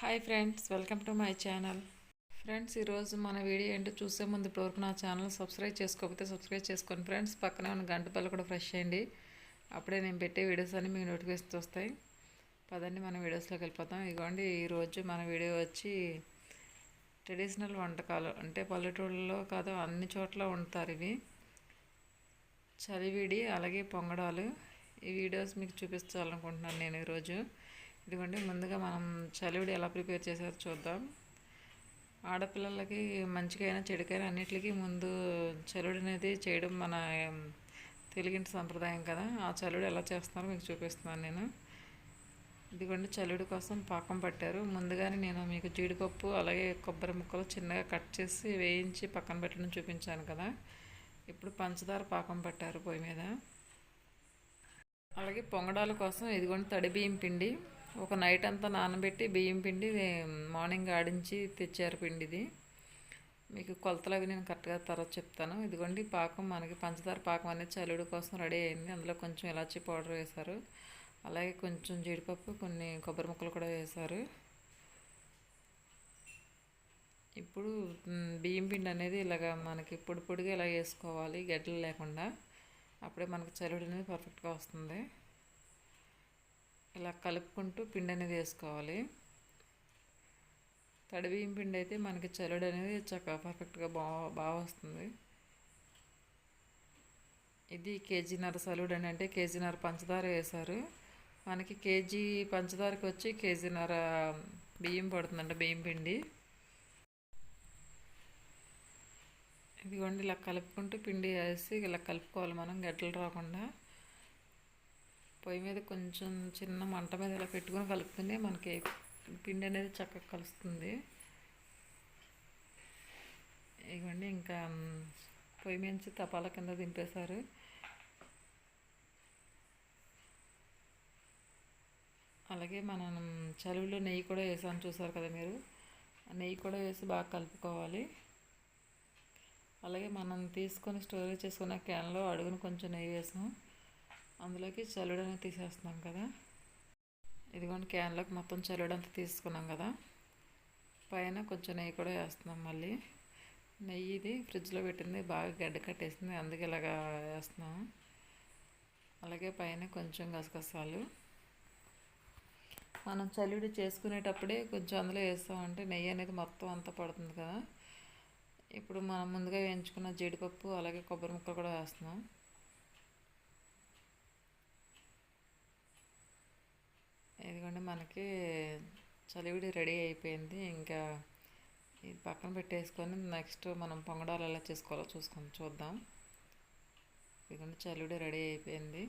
Hi friends welcome to my channel. Friends ఈరోజు మన video ఏంటో చూసే ముందు ఇప్పటివరకు నా ఛానల్ సబ్స్క్రైబ్ చేసుకోకపోతే సబ్స్క్రైబ్ చేసుకోండి ఫ్రెండ్స్. పక్కనే ఉన్న గంట పళ్ళు కూడా ఫ్రెష్ చేయండి. అప్పుడే నేను పెట్టే వీడియోస్ అన్నీ మీకు నోటిఫికేషన్ వస్తాయి. పదండి మన వీడియోస్లోకి వెళ్ళిపోతాం. ఇదిగోండి ఈరోజు మన వీడియో వచ్చి ట్రెడిషనల్ వంటకాలు. అంటే పల్లెటూళ్ళలో కాదు అన్ని చోట్ల ఉంటారు ఇవి. చలివిడి అలాగే పొంగడాలు. ఈ వీడియోస్ మీకు చూపించాలనుకుంటున్నాను నేను ఈరోజు. ఇదిగోండి ముందుగా మనం చలివిడి ఎలా ప్రిపేర్ చేశారో చూద్దాం. ఆడపిల్లలకి మంచికైనా చెడుకైనా అన్నిటికీ ముందు చలివిడి అనేది చేయడం మన ఏం, తెలుగింటి సంప్రదాయం కదా. ఆ చలివిడి ఎలా చేస్తున్నారో మీకు చూపిస్తున్నాను నేను. ఇదిగోండి చలివిడి కోసం పాకం పట్టారు. ముందుగానే నేను మీకు జీడిపప్పు అలాగే కొబ్బరి ముక్కలు చిన్నగా కట్ చేసి వేయించి పక్కన పెట్టడం చూపించాను కదా. ఇప్పుడు పంచదార పాకం పట్టారు పొయ్యి మీద. అలాగే పొంగడాల కోసం ఇదిగోండి తడి బియ్యం పిండి. ఒక నైట్ అంతా నానబెట్టి బియ్యం పిండి మార్నింగ్ ఆడించి తెచ్చారు పిండిది. మీకు కొలతలు అవి నేను కరెక్ట్గా తర్వాత చెప్తాను. ఇదిగోండి పాకం మనకి పంచదార పాకం అనేది చలుడు కోసం రెడీ అయింది. అందులో కొంచెం ఇలాచీ పౌడర్ వేశారు. అలాగే కొంచెం జీడిపప్పు కొన్ని కొబ్బరి ముక్కలు కూడా వేశారు. ఇప్పుడు బియ్యం పిండి అనేది ఇలాగ మనకి పొడి పొడిగా ఇలా వేసుకోవాలి గడ్డలు లేకుండా అప్పుడే మనకి చలుడు అనేది పర్ఫెక్ట్గా వస్తుంది. ఇలా కలుపుకుంటూ పిండి అనేది వేసుకోవాలి. తడి బియ్యం పిండి అయితే మనకి చలుడు అనేది చక్కగా పర్ఫెక్ట్గా బా బాగా వస్తుంది. ఇది కేజీన్నర సలుడు అని అంటే కేజీన్నర పంచదార వేశారు. మనకి కేజీ పంచదారకి వచ్చి కేజీన్నర బియ్యం పడుతుందంట బియ్యం పిండి. ఇదిగోండి ఇలా కలుపుకుంటూ పిండి వేసి ఇలా కలుపుకోవాలి మనం గడ్డలు రాకుండా. పొయ్యి మీద కొంచెం చిన్న మంట మీద ఇలా పెట్టుకొని కలుపుకుంటే మనకి పిండి అనేది చక్కగా కలుస్తుంది. ఇవ్వండి ఇంకా పొయ్యి మీద నుంచి తపాల కింద దింపేశారు. అలాగే మనం చలువులో నెయ్యి కూడా వేసాను చూసారు కదా మీరు? నెయ్యి కూడా వేసి బాగా కలుపుకోవాలి. అలాగే మనం తీసుకొని స్టోరేజ్ చేసుకున్న క్యాన్లో అడుగును కొంచెం నెయ్యి వేసాం. అందులోకి చల్లుడు అనేది తీసేస్తున్నాం కదా. ఇదిగోండి క్యాన్లోకి మొత్తం చల్లుడు అంతా తీసుకున్నాం కదా. పైన కొంచెం నెయ్యి కూడా వేస్తున్నాం మళ్ళీ. నెయ్యి ఇది ఫ్రిడ్జ్లో పెట్టింది బాగా గడ్డ కట్టేసింది అందుకే ఇలాగా వేస్తున్నాం. అలాగే పైన కొంచెం గసగసాలు. మనం చలివిడి చేసుకునేటప్పుడే కొంచెం అందులో వేస్తామంటే నెయ్యి అనేది మొత్తం అంతా పడుతుంది కదా. ఇప్పుడు మనం ముందుగా వేయించుకున్న జీడిపప్పు అలాగే కొబ్బరి ముక్కలు కూడా వేస్తున్నాం. ఇదిగోండి మనకి చలివిడి రెడీ అయిపోయింది. ఇంకా ఇది పక్కన పెట్టేసుకొని నెక్స్ట్ మనం పొంగడాలు ఎలా చేసుకోవాలో చూసుకొని చూద్దాం. ఇదిగోండి చలివిడి రెడీ అయిపోయింది.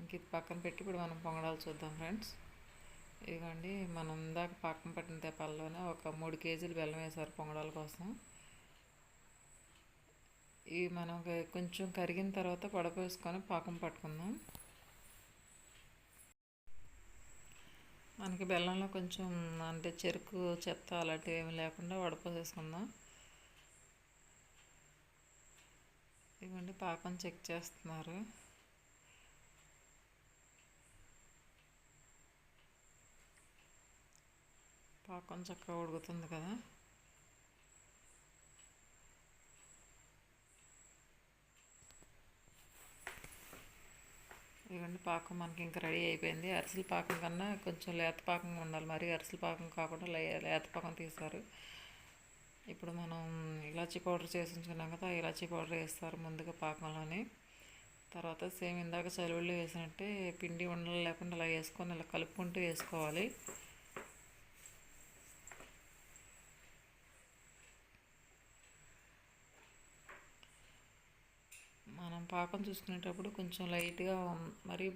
ఇంక ఇది పక్కన పెట్టి ఇప్పుడు మనం పొంగడాలు చూద్దాం ఫ్రెండ్స్. ఇదిగోండి మనం ఇందాక పక్కన పెట్టిన తెప్పల్లోనే ఒక మూడు కేజీలు బెల్లం వేశారు పొంగడాల కోసం. ఇవి మనం కొంచెం కరిగిన తర్వాత పడపోసుకొని పాకం పట్టుకుందాం. మనకి బెల్లంలో కొంచెం అంటే చెరుకు చెత్త అలాంటివి ఏమి లేకుండా వడపోసేసుకుందాం. ఇవ్వండి పాకం చెక్ చేస్తున్నారు. పాకం చక్కగా ఉడుకుతుంది కదా ఇదిగోండి పాకం మనకి ఇంకా రెడీ అయిపోయింది. అరిసెల పాకం కన్నా కొంచెం లేత పాకం ఉండాలి. మరి అరిసెల పాకం కాకుండా లే లేత పాకం తీస్తారు ఇప్పుడు మనం ఇలాచీ పౌడర్ చేసి ఉంచుకున్నాం కదా ఇలాచీ పౌడర్ వేస్తారు ముందుగా పాకంలోని. తర్వాత సేమ్ ఇందాక చలివిళ్ళు వేసినట్టే పిండి ఉండలు లేకుండా అలా వేసుకొని ఇలా కలుపుకుంటూ వేసుకోవాలి మనం పాకం చూసుకునేటప్పుడు కొంచెం లైట్గా మరి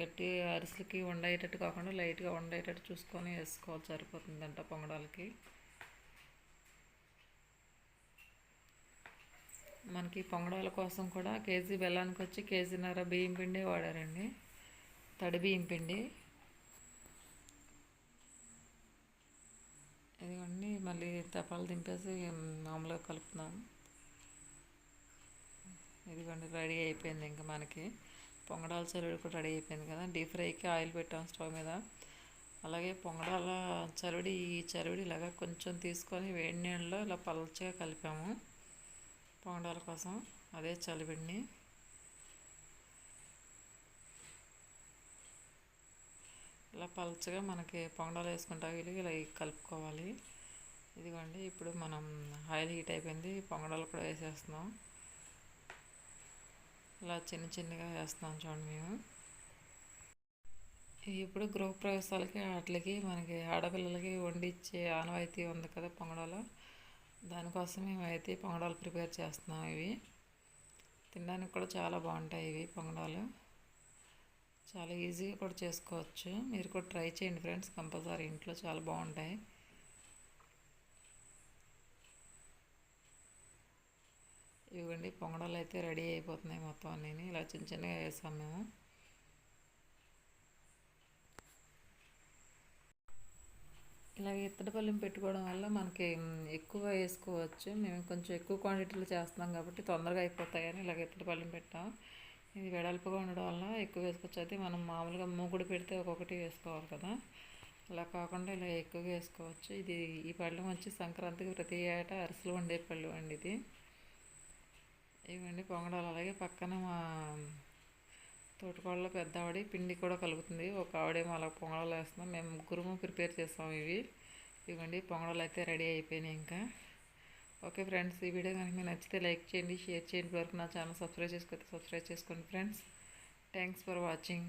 గట్టి అరిసెలకి వండేటట్టు కాకుండా లైట్గా వండేటట్టు చూసుకొని వేసుకోవాలి సరిపోతుందంట పొంగడాలకి. మనకి పొంగడాల కోసం కూడా కేజీ బెల్లానికి వచ్చి కేజీన్నర బియ్యం పిండి వాడారండి. తడి బియ్యం పిండి. ఇదిగోండి మళ్ళీ తపాలు దింపేసి మామూలుగా కలుపుతున్నాము ఇదిగోండి రెడీ అయిపోయింది ఇంకా మనకి. పొంగడాల చలివిడి కూడా రెడీ అయిపోయింది కదా. డీప్ ఫ్రైకి ఆయిల్ పెట్టాం స్టవ్ మీద. అలాగే పొంగడాల చలివిడి ఈ చలివిడి ఇలాగా కొంచెం తీసుకొని వేడి నీళ్ళలో ఇలా పలచగా కలిపాము. పొంగడాల కోసం అదే చలివిడిని ఇలా పలచగా మనకి పొంగడాలు వేసుకుంటా ఇలా కలుపుకోవాలి. ఇదిగోండి ఇప్పుడు మనం ఆయిల్ హీట్ అయిపోయింది. పొంగడాలు కూడా వేసేస్తున్నాం. ఇలా చిన్న చిన్నగా వేస్తున్నాం చూడండి మేము. ఇప్పుడు గృహప్రవేశాలకి వాటికి మనకి ఆడపిల్లలకి వండిచ్చే ఆనవాయితీ ఉంది కదా పొంగడాలు. దానికోసం మేము అయితే పొంగడాలు ప్రిపేర్ చేస్తున్నాం ఇవి. తినడానికి కూడా చాలా బాగుంటాయి ఇవి పొంగడాలు. చాలా ఈజీగా కూడా చేసుకోవచ్చు. మీరు కూడా ట్రై చేయండి ఫ్రెండ్స్ కంపల్సరీ ఇంట్లో చాలా బాగుంటాయి. ఇవ్వండి పొంగడాలు అయితే రెడీ అయిపోతున్నాయి మొత్తం అన్నీ ఇలా చిన్న చిన్నగా వేసాం మేము. ఇలా ఇత్తడి పెట్టుకోవడం వల్ల మనకి ఎక్కువ వేసుకోవచ్చు. మేము కొంచెం ఎక్కువ క్వాంటిటీలో చేస్తున్నాం కాబట్టి తొందరగా అయిపోతాయని ఇలాగ ఇత్తడి పెట్టాం. ఇది వెడల్పుగా ఉండడం వల్ల ఎక్కువ వేసుకోవచ్చు. అయితే మనం మామూలుగా మూగుడు పెడితే ఒక్కొక్కటి వేసుకోవాలి కదా. అలా కాకుండా ఇలా ఎక్కువగా వేసుకోవచ్చు. ఇది ఈ పళ్ళెం వచ్చి సంక్రాంతికి ప్రతి ఏటా అరిసెలు వండే పళ్ళు అండి ఇది. ఇవండి పొంగడాలు. అలాగే పక్కన మా తోటకోళ్ళ పెద్ద ఆవిడ పిండి కూడా కలుగుతుంది. ఒక ఆవిడేమో అలా పొంగడాలు వేస్తున్నాం మేము గురుము ప్రిపేర్ చేస్తాం ఇవి. ఇవ్వండి పొంగడాలు అయితే రెడీ అయిపోయినాయి ఇంకా. ఓకే ఫ్రెండ్స్ ఈ వీడియో కనుక మీకు నచ్చితే లైక్ చేయండి షేర్ చేయండి. వరకు నా ఛానల్ సబ్స్క్రైబ్ చేసుకుంటే సబ్స్క్రైబ్ చేసుకోండి ఫ్రెండ్స్. Thanks for watching.